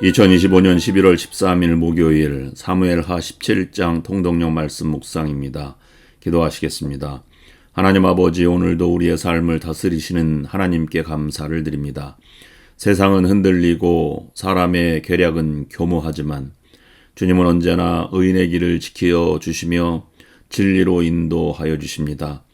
2025년 11월 13일 목요일 사무엘하 17장 통독령 말씀 묵상입니다. 기도하시겠습니다. 하나님 아버지 오늘도 우리의 삶을 다스리시는 하나님께 감사를 드립니다. 세상은 흔들리고 사람의 계략은 교모하지만 주님은 언제나 의인의 길을 지켜 주시며 진리로 인도하여 주십니다.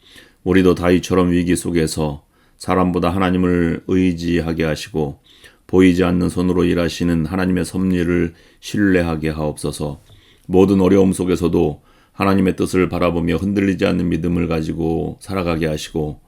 우리도 다이처럼 위기 속에서 사람보다 하나님을 의지하게 하시고 보이지 않는 손으로 일하시는 하나님의 섭리를 신뢰하게 하옵소서. 모든 어려움 속에서도 하나님의 뜻을 바라보며 흔들리지 않는 믿음을 가지고 살아가게 하시고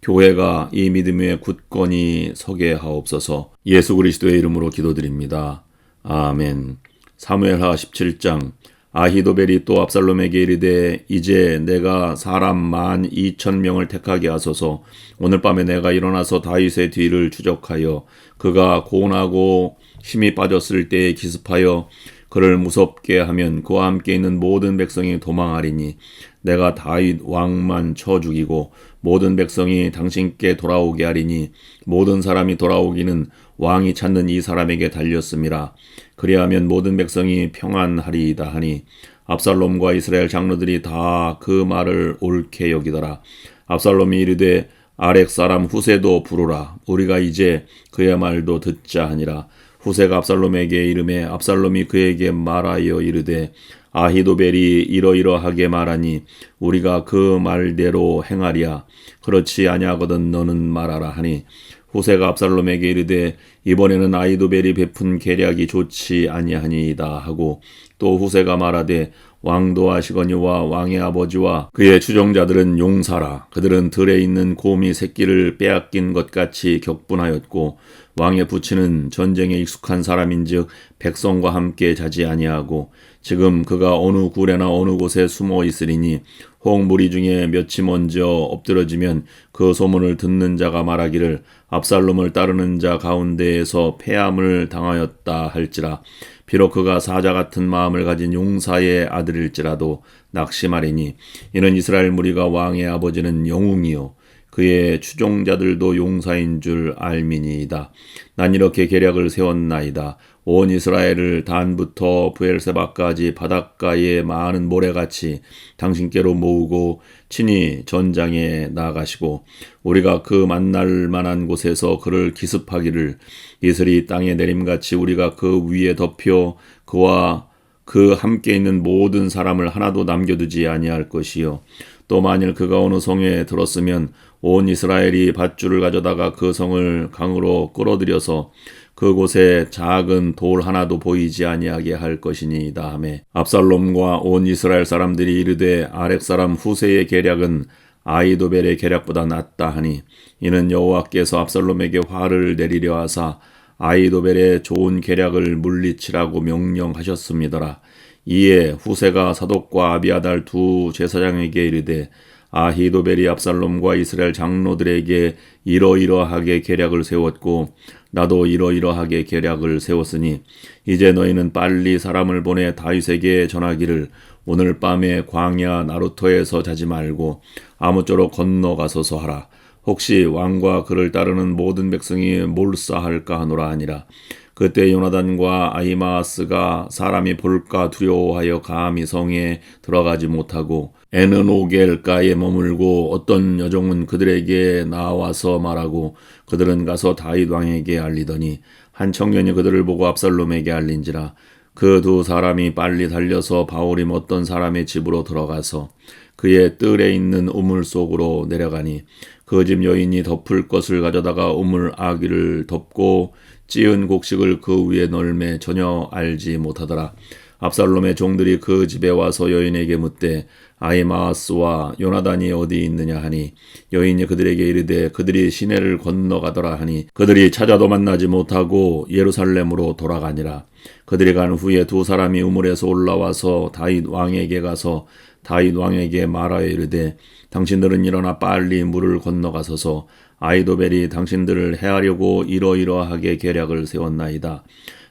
교회가 이 믿음 위에 굳건히 서게 하옵소서. 예수 그리스도의 이름으로 기도드립니다. 아멘. 사무엘하 17장 아히도벨이 또 압살롬에게 이르되 이제 내가 사람 만 이천 명을 택하게 하소서. 오늘 밤에 내가 일어나서 다윗의 뒤를 추적하여 그가 고온하고 힘이 빠졌을 때에 기습하여 그를 무섭게 하면 그와 함께 있는 모든 백성이 도망하리니 내가 다윗 왕만 쳐 죽이고 모든 백성이 당신께 돌아오게 하리니 모든 사람이 돌아오기는 왕이 찾는 이 사람에게 달렸음이라 그리하면 모든 백성이 평안하리이다 하니 압살롬과 이스라엘 장로들이 다 그 말을 옳게 여기더라. 압살롬이 이르되 아렉 사람 후세도 부르라. 우리가 이제 그의 말도 듣자 하니라. 후세가 압살롬에게 이름에 압살롬이 그에게 말하여 이르되 아히도벨이 이러이러하게 말하니 우리가 그 말대로 행하리야. 그렇지 아니하거든 너는 말하라 하니 후세가 압살롬에게 이르되 이번에는 아이도벨이 베푼 계략이 좋지 아니하니이다. 하고 또 후세가 말하되 왕도 하시거니와 왕의 아버지와 그의 추종자들은 용사라. 그들은 들에 있는 곰이 새끼를 빼앗긴 것 같이 격분하였고 왕의 부친은 전쟁에 익숙한 사람인즉 백성과 함께 자지 아니하고 지금 그가 어느 굴에나 어느 곳에 숨어 있으리니 혹 무리 중에 몇이 먼저 엎드러지면 그 소문을 듣는 자가 말하기를 압살롬을 따르는 자 가운데에서 패함을 당하였다 할지라 비록 그가 사자 같은 마음을 가진 용사의 아들일지라도 낙심하리니 이는 이스라엘 무리가 왕의 아버지는 영웅이요 그의 추종자들도 용사인 줄 알미니이다. 난 이렇게 계략을 세웠나이다. 온 이스라엘을 단부터 부엘세바까지 바닷가의 많은 모래같이 당신께로 모으고 친히 전장에 나가시고 우리가 그 만날 만한 곳에서 그를 기습하기를 이슬이 땅에 내림같이 우리가 그 위에 덮여 그와 그 함께 있는 모든 사람을 하나도 남겨두지 아니할 것이요. 또 만일 그가 어느 성에 들었으면 온 이스라엘이 밧줄을 가져다가 그 성을 강으로 끌어들여서 그곳에 작은 돌 하나도 보이지 아니하게 할 것이니이다 하매 압살롬과 온 이스라엘 사람들이 이르되 아렉 사람 후세의 계략은 아이도벨의 계략보다 낫다 하니 이는 여호와께서 압살롬에게 화를 내리려 하사 아이도벨의 좋은 계략을 물리치라고 명령하셨습니다라. 이에 후세가 사독과 아비아달 두 제사장에게 이르되 아히도벨이 압살롬과 이스라엘 장로들에게 이러이러하게 계략을 세웠고 나도 이러이러하게 계략을 세웠으니 이제 너희는 빨리 사람을 보내 다윗에게 전하기를 오늘 밤에 광야 나루토에서 자지 말고 아무쪼록 건너가서서 하라. 혹시 왕과 그를 따르는 모든 백성이 몰사할까 하노라 하니라. 그때 요나단과 아이마스가 사람이 볼까 두려워하여 감히 성에 들어가지 못하고 에는오겔가에 머물고 어떤 여종은 그들에게 나와서 말하고 그들은 가서 다윗 왕에게 알리더니 한 청년이 그들을 보고 압살롬에게 알린지라 그 두 사람이 빨리 달려서 바울임 어떤 사람의 집으로 들어가서 그의 뜰에 있는 우물 속으로 내려가니 그 집 여인이 덮을 것을 가져다가 우물 아기를 덮고 찌은 곡식을 그 위에 널매 전혀 알지 못하더라. 압살롬의 종들이 그 집에 와서 여인에게 묻되 아이마스와 요나단이 어디 있느냐 하니 여인이 그들에게 이르되 그들이 시내를 건너가더라 하니 그들이 찾아도 만나지 못하고 예루살렘으로 돌아가니라 그들이 간 후에 두 사람이 우물에서 올라와서 다윗 왕에게 가서 다윗 왕에게 말하여 이르되 당신들은 일어나 빨리 물을 건너가서서 아이도벨이 당신들을 해하려고 이러이러하게 계략을 세웠나이다.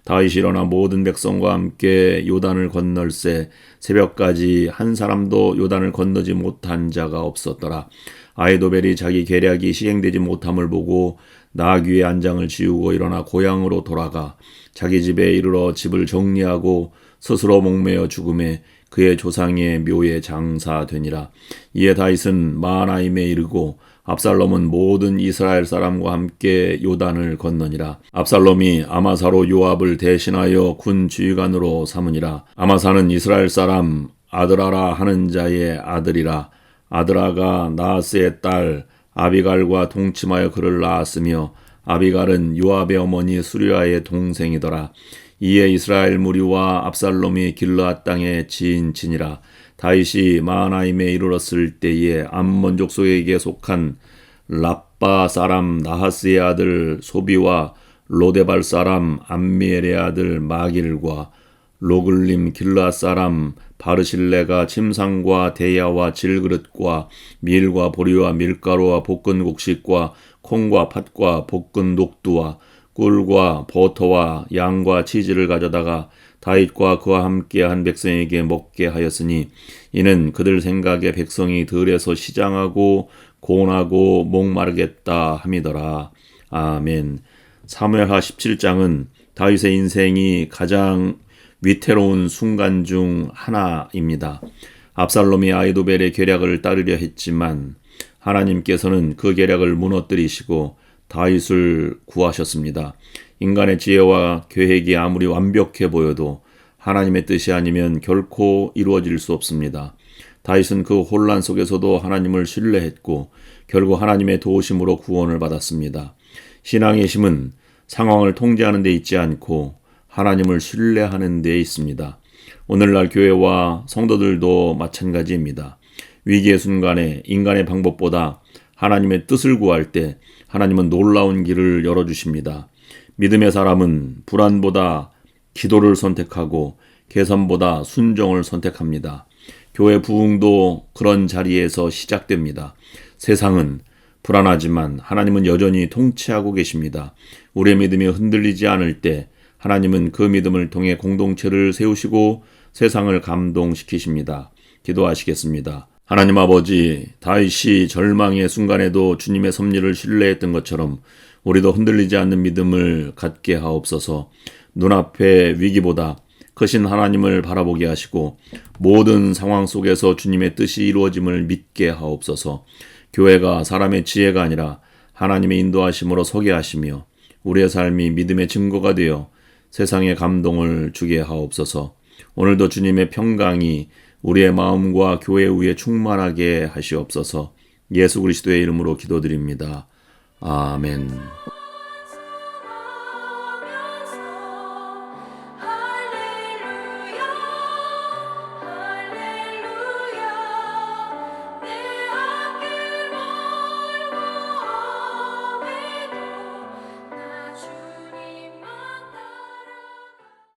다윗이 일어나 모든 백성과 함께 요단을 건널새 새벽까지 한 사람도 요단을 건너지 못한 자가 없었더라. 아이도벨이 자기 계략이 시행되지 못함을 보고 나귀의 안장을 지우고 일어나 고향으로 돌아가 자기 집에 이르러 집을 정리하고 스스로 목매어 죽음에 그의 조상의 묘에 장사되니라. 이에 다윗은 마하나임에 이르고 압살롬은 모든 이스라엘 사람과 함께 요단을 건너니라. 압살롬이 아마사로 요압을 대신하여 군 지휘관으로 삼으니라. 아마사는 이스라엘 사람 아드라라 하는 자의 아들이라. 아드라가 나하스의 딸 아비갈과 동침하여 그를 낳았으며 아비갈은 요압의 어머니 수리아의 동생이더라. 이에 이스라엘 무리와 압살롬이 길르앗 땅에 지인지니라. 다윗이 마하나임에 이르렀을 때에 암몬 족속에게 속한 라빠 사람 나하스의 아들 소비와 로데발 사람 암미엘의 아들 마길과 로글림 길라 사람 바르실레가 침상과 대야와 질그릇과 밀과 보리와 밀가루와 볶은 곡식과 콩과 팥과 볶은 녹두와 꿀과 버터와 양과 치즈를 가져다가 다윗과 그와 함께한 백성에게 먹게 하였으니 이는 그들 생각에 백성이 들에서 시장하고 고나고 목마르겠다 함이더라. 아멘. 사무엘하 17장은 다윗의 인생이 가장 위태로운 순간 중 하나입니다. 압살롬이 아이도벨의 계략을 따르려 했지만 하나님께서는 그 계략을 무너뜨리시고 다윗을 구하셨습니다. 인간의 지혜와 계획이 아무리 완벽해 보여도 하나님의 뜻이 아니면 결코 이루어질 수 없습니다. 다윗은 그 혼란 속에서도 하나님을 신뢰했고 결국 하나님의 도우심으로 구원을 받았습니다. 신앙의 힘은 상황을 통제하는 데 있지 않고 하나님을 신뢰하는 데 있습니다. 오늘날 교회와 성도들도 마찬가지입니다. 위기의 순간에 인간의 방법보다 하나님의 뜻을 구할 때 하나님은 놀라운 길을 열어주십니다. 믿음의 사람은 불안보다 기도를 선택하고 계산보다 순종을 선택합니다. 교회 부흥도 그런 자리에서 시작됩니다. 세상은 불안하지만 하나님은 여전히 통치하고 계십니다. 우리의 믿음이 흔들리지 않을 때 하나님은 그 믿음을 통해 공동체를 세우시고 세상을 감동시키십니다. 기도하시겠습니다. 하나님 아버지, 다윗이 절망의 순간에도 주님의 섭리를 신뢰했던 것처럼 우리도 흔들리지 않는 믿음을 갖게 하옵소서. 눈앞의 위기보다 크신 하나님을 바라보게 하시고 모든 상황 속에서 주님의 뜻이 이루어짐을 믿게 하옵소서. 교회가 사람의 지혜가 아니라 하나님의 인도하심으로 서게 하시며 우리의 삶이 믿음의 증거가 되어 세상에 감동을 주게 하옵소서. 오늘도 주님의 평강이 우리의 마음과 교회 위에 충만하게 하시옵소서. 예수 그리스도의 이름으로 기도드립니다. 아멘.